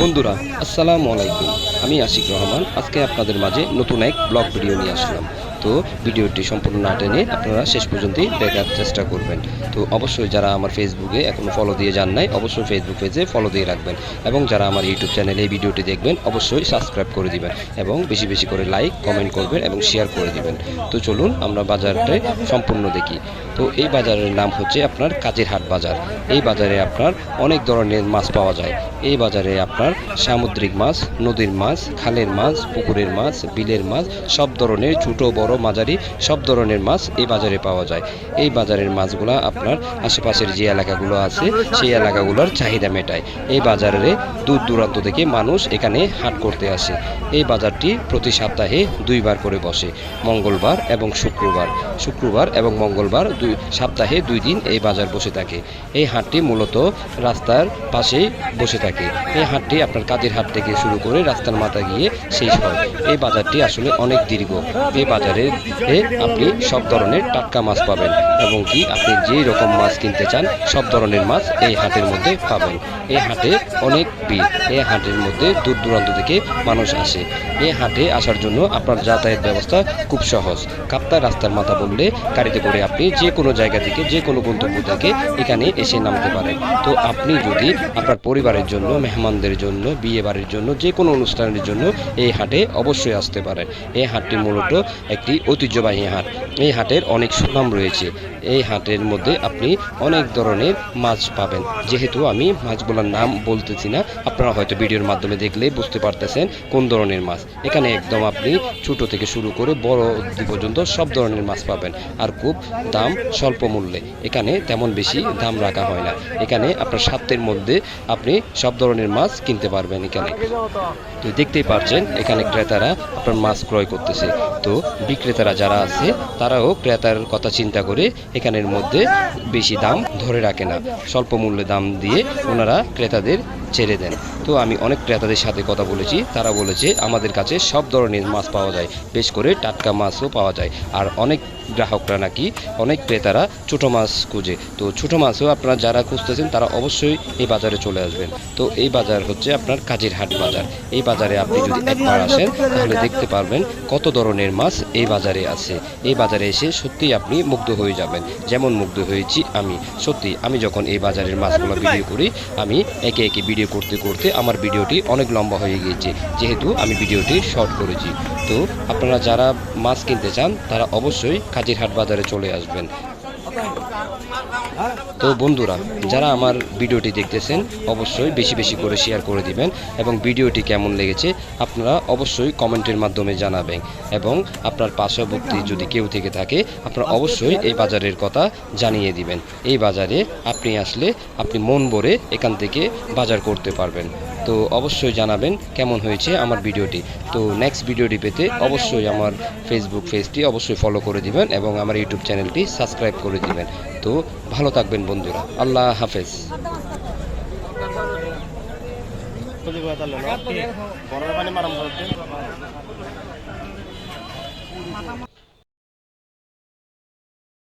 বন্ধুরা, আসসালামু আলাইকুম। আমি আশিক রহমান। আজকে আপনাদের মাঝে নতুন এক ব্লগ ভিডিও নিয়ে আসলাম। তো ভিডিওটি সম্পূর্ণ না টেনে আপনারা শেষ পর্যন্তই দেখার চেষ্টা করবেন। তো অবশ্যই যারা আমার ফেসবুকে এখনও ফলো দিয়ে যান নাই, অবশ্যই ফেসবুক পেজে ফলো দিয়ে রাখবেন এবং যারা আমার ইউটিউব চ্যানেলে এই ভিডিওটি দেখবেন, অবশ্যই সাবস্ক্রাইব করে দিবেন এবং বেশি বেশি করে লাইক কমেন্ট করবেন এবং শেয়ার করে দিবেন। তো চলুন আমরা বাজারটা সম্পূর্ণ দেখি। তো এই বাজারের নাম হচ্ছে আপনার কাজের হাট বাজার। এই বাজারে আপনার অনেক ধরনের মাছ পাওয়া যায়। এই বাজারে আপনার সামুদ্রিক মাছ, নদীর মাছ, খালের মাছ, পুকুরের মাছ, বিলের মাছ, সব ধরনের ছোট, বড়, মাঝারি, সব ধরনের মাছ এই বাজারে পাওয়া যায়। এই বাজারের মাছগুলো আপনার আশেপাশের যে এলাকাগুলো আছে, সেই এলাকাগুলোর চাহিদা মেটায়। এই বাজারে দূর দূরান্ত থেকে মানুষ এখানে হাট করতে আসে। এই বাজারটি প্রতি সপ্তাহে দুইবার করে বসে, মঙ্গলবার এবং শুক্রবার। শুক্রবার এবং মঙ্গলবার দুই, সপ্তাহে দুই দিন এই বাজার বসে থাকে। এই হাটটি মূলত রাস্তার পাশেই বসে থাকে। এই হাটটি আপনার কাজের হাট থেকে শুরু করে রাস্তার মাথা গিয়ে শেষ হয়। এই বাজারটি আসলে অনেক দীর্ঘ। এই বাজারে আপনি সব ধরনের টাটকা মাছ পাবেন এবং কি আপনি যেই রকম মাছ কিনতে চান, সব ধরনের মাছ এই হাটের মধ্যে পাবেন। এই হাটে অনেক ভিড়। এই হাটের মধ্যে দূর দূরান্ত থেকে মানুষ আসে। এই হাটে আসার জন্য আপনার যাতায়াত ব্যবস্থা খুব সহজ। কাপ্তা রাস্তার মাথা বললে গাড়িতে করে আপনি যে কোনো জায়গা থেকে, যে কোনো গন্তব্য থেকে এখানে এসে নামতে পারেন। তো আপনি যদি আপনার পরিবারের জন্য মেহমানদের জন্য বিয়ে বাড়ির জন্য, যে কোনো অনুষ্ঠানের জন্য এই হাটে অবশ্যই আসতে পারেন এই হাটটি মূলত একটি ঐতিহ্যবাহী হাট। এই হাটের অনেক সুনাম রয়েছে। এই হাটের মধ্যে আপনি অনেক ধরনের মাছ পাবেন। যেহেতু আমি মাছগুলোর নাম বলতেছি না, আপনারা হয়তো ভিডিওর মাধ্যমে দেখলে বুঝতে পারতেছেন কোন ধরনের মাছ। এখানে একদম আপনি ছোট থেকে শুরু করে বড় অবধি পর্যন্ত সব ধরনের মাছ পাবেন। আর খুব দাম স্বল্প মূল্যে। এখানে তেমন বেশি দাম রাখা হয় না। এখানে আপনার সাধ্যের মধ্যে আপনি সব ধরনের মাছ কিনতে পারবেন এখানে। তো দেখতেই পারছেন, এখানে ক্রেতারা আপনার মাছ ক্রয় করতেছে। তো বিক্রেতারা যারা আছে, তারাও ক্রেতার কথা চিন্তা করে এখানের মধ্যে বেশি দাম ধরে রাখে না। স্বল্প মূল্যে দাম দিয়ে ওনারা ক্রেতাদের ছেড়ে দেন। তো আমি অনেক ক্রেতাদের সাথে কথা বলেছি তারা বলেছে আমাদের কাছে সব ধরনের মাছ পাওয়া যায় বেশ করে টাটকা মাছও পাওয়া যায়। আর অনেক গ্রাহকরা নাকি অনেক ক্রেতারা ছোট মাছ খুঁজে। তো ছোট মাছও আপনারা যারা খুঁজতেছেন তারা অবশ্যই এই বাজারে চলে আসবেন। তো এই বাজার হচ্ছে আপনার কাজের হাট বাজার। এই বাজারে আপনি যদি একবার আসেন তাহলে দেখতে পারবেন কত ধরনের মাছ এই বাজারে আছে। এই বাজারে এসে সত্যিই আপনি মুগ্ধ হয়ে যাবেন। যেমন মুগ্ধ হয়েছি আমি। সত্যি আমি যখন এই বাজারের মাছগুলো ভিডিও করি আমি একে একে ভিডিও করতে করতে আমার ভিডিওটি অনেক লম্বা হয়ে গিয়েছে, যেহেতু আমি ভিডিওটি শর্ট করেছি। তো আপনারা যারা মাছ কিনতে চান, তারা অবশ্যই কাজিরহাট বাজারে চলে আসবেন। তো বন্ধুরা, যারা আমার ভিডিওটি দেখতেছেন, অবশ্যই বেশি বেশি করে শেয়ার করে দিবেন এবং ভিডিওটি কেমন লেগেছে আপনারা অবশ্যই কমেন্টের মাধ্যমে জানাবেন এবং আপনার পার্শ্ববর্তী যদি কেউ থেকে থাকে, আপনারা অবশ্যই এই বাজারের কথা জানিয়ে দিবেন। এই বাজারে আপনি আসলে আপনি মন ভরে এখান থেকে বাজার করতে পারবেন। তো অবশ্যই জানাবেন কেমন হয়েছে আমার ভিডিওটি। তো নেক্সট ভিডিওটি পেতে অবশ্যই আমার ফেসবুক পেজটি অবশ্যই ফলো করে দিবেন এবং আমার ইউটিউব চ্যানেলটি সাবস্ক্রাইব করে দিবেন। তো ভালো থাকবেন বন্ধুরা। আল্লাহ হাফেজ।